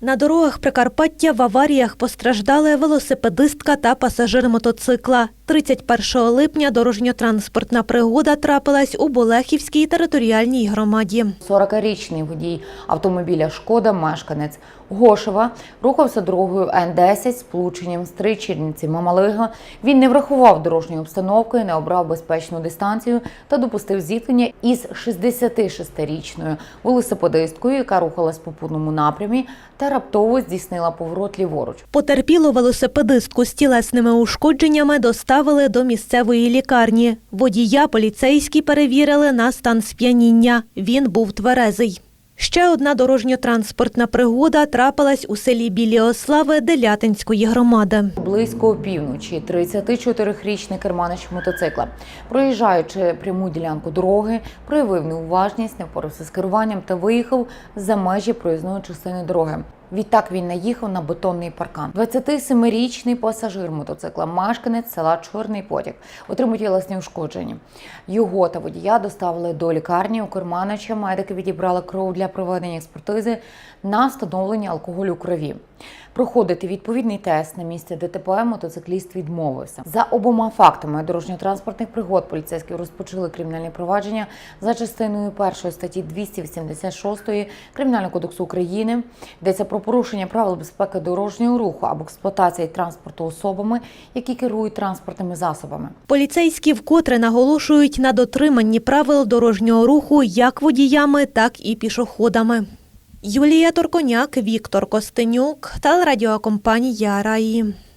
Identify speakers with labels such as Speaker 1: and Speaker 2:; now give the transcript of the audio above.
Speaker 1: На дорогах Прикарпаття в аваріях постраждали велосипедистка та пасажир мотоцикла. 31 липня дорожньо-транспортна пригода трапилась у Болехівській територіальній громаді.
Speaker 2: 40-річний водій автомобіля Шкода, мешканець Гошева, рухався дорогою Н10 з з Тричірниці Мамалига. Він не врахував дорожньої обстановки, не обрав безпечну дистанцію та допустив зіткнення із 66-річною велосипедисткою, яка рухалась по путному напрямі та раптово здійснила поворот ліворуч.
Speaker 1: Потерпілу велосипедистку з тілесними ушкодженнями доставили до місцевої лікарні. Водія поліцейські перевірили на стан сп'яніння. Він був тверезий. Ще одна дорожньо-транспортна пригода трапилась у селі Білі Ослави Делятинської громади.
Speaker 2: Близько опівночі 34-річний керманич мотоцикла, проїжджаючи пряму ділянку дороги, проявив неуважність, не впорався з керуванням та виїхав за межі проїзної частини дороги. Відтак він наїхав на бетонний паркан. 27-річний пасажир мотоцикла, мешканець села Чорний Потяг, отримав тілесні ушкодження. Його та водія доставили до лікарні. У керманича медики відібрали кров для проведення експертизи на встановлення алкоголю у крові. Проходити відповідний тест на місці ДТП мотоцикліст відмовився. За обома фактами дорожньо-транспортних пригод поліцейські розпочали кримінальне провадження за частиною першої статті 286 Кримінального кодексу України. Йдеться про порушення правил безпеки дорожнього руху або експлуатації транспорту особами, які керують транспортними засобами.
Speaker 1: Поліцейські вкотре наголошують на дотриманні правил дорожнього руху як водіями, так і пішоходами. Юлія Торконяк, Віктор Костенюк, телерадіокомпанія Раї.